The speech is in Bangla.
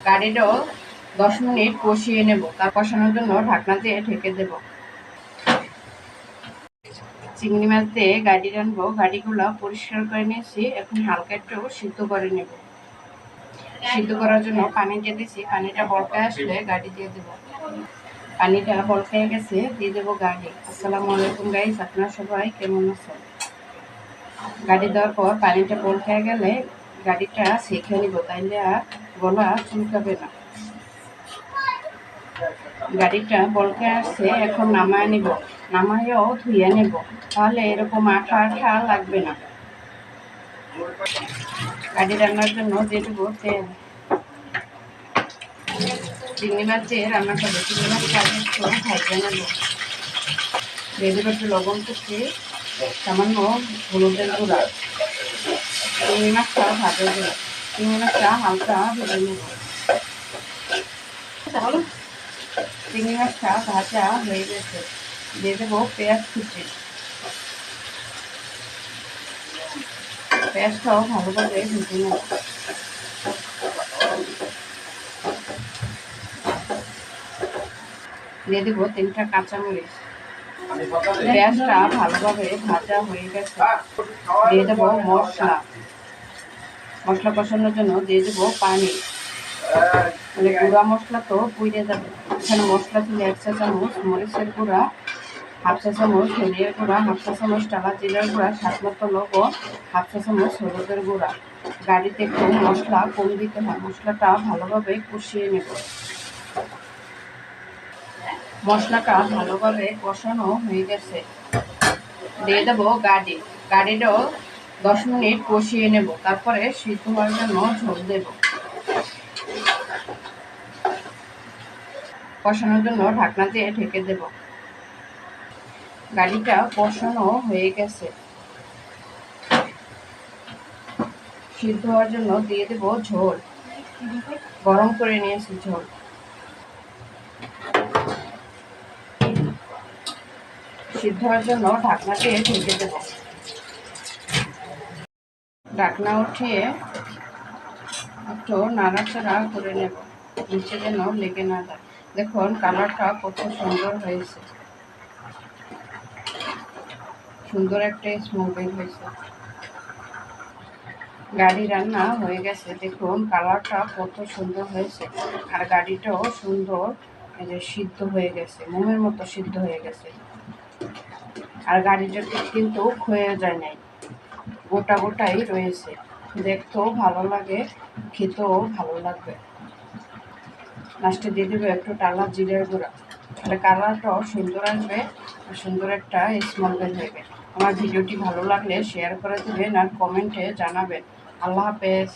গাড়িটাও দশ মিনিট কষিয়ে নেব। তার কষানোর জন্য ঢাকনা দিয়ে ঢেকে দেব। চিংড়ি মাছ দিয়ে গাড়ি রানবো গাড়িগুলো পরিষ্কার করে নিয়েছি। এখন হালকা একটু সিদ্ধ করে নেব। সিদ্ধ করার জন্য পানি দিয়ে দিয়েছি পানিটা বলকে আসলে গাড়ি দিয়ে দেবো। পানিটা বলকে গেছে, দিয়ে দেবো গাড়ি। আসসালামু আলাইকুম গাইস আপনারা সবাই কেমন আছেন? গাড়ি দেওয়ার পর পানিটা বলকে গেলে গাড়িটা শেখে নিব। তাইলে আর গলা চুলকাবে না। গাড়িটা বলকে আসছে, এখন নামায় নিব। নামায়ও ধুয়ে নেব। তাহলে এরকম আঠা আঠা লাগবে না। গাড়ি রান্নার জন্য দেবো তেল। চিংড়ি মাছ দিয়ে রান্না করব। চিংড়ি মাছটা আগে একটু ভাজে নেব। দেবো একটু লবণ কুচি, সামান্য হলুদের গুঁড়া। চিংড়ি মাছটা ভাজা দেবো চিংড়ি হালকা ভেজে নেব চিংড়ি মাছটা ভাজা হয়ে গেছে। দিয়ে দেবো পেঁয়াজ কুচি। পেঁয়াজটাও ভালোভাবে ভেজে নেব। দিয়ে দেবো তিনটা কাঁচামরিচ। পেঁয়াজটা ভালোভাবে ভাজা হয়ে গেছে। দিয়ে দেবো মশলা। মশলা কষানোর জন্য দিয়ে দেবো পানি। মানে গুঁড়া মশলা তো পুড়ে যাবে। এখানে মশলা ছিল এক চা চামচ, মরিচের গুঁড়া হাফ চা চামচ, ধনিয়ার গুঁড়া হাফ চা চামচ টালা জিরার গুঁড়া সাত মতো লবণ হাফ চা চামচ, হলুদের গুঁড়া। গাড়িতে একটু মশলা কম দিতে হয়, মশলাটা ভালোভাবে কষিয়ে নেব। মশলাটা ভালোভাবে কষানো হয়ে গেছে। দিয়ে দেবো গাড়ি। গাড়িটাও দশ মিনিট কষিয়ে নেব, তারপরে সিদ্ধ হওয়ার জন্য ঝোল দেব। কষানোর জন্য ঢাকনা দিয়ে ঢেকে দেব। গাড়িটা কষানো হয়ে গেছে। সিদ্ধ হওয়ার জন্য দিয়ে দেব ঝোল। গরম করে নিয়েছি ঝোল। সিদ্ধ হওয়ার জন্য ঢাকনা দিয়ে ঢেকে দেব। ঢাকনা উঠিয়ে একটু নাড়াচাড়া করে নেব। নিচে যেন লেগে না যায়। দেখুন, কালারটা কত সুন্দর হয়েছে। সুন্দর একটা স্মোকিং হয়েছে। গাড়ি রান্না হয়ে গেছে। দেখুন, কালারটা কত সুন্দর হয়েছে। আর গাড়িটাও সুন্দর যে সিদ্ধ হয়ে গেছে, মোমের মতো সিদ্ধ হয়ে গেছে। আর গাড়িটা কিন্তু ক্ষয়ে যায় নাই। গোটা গোটাই রয়েছে। দেখতেও ভালো লাগে, খেতেও ভালো লাগবে। লাস্টে দিয়ে দেবে একটু টালা জিরের গুঁড়া। তাহলে কালারটাও সুন্দর আসবে সুন্দর একটা স্মল বের হইবে আমার ভিডিওটি ভালো লাগলে শেয়ার করে দেবেন আর কমেন্টে জানাবেন। আল্লাহ হাফেজ।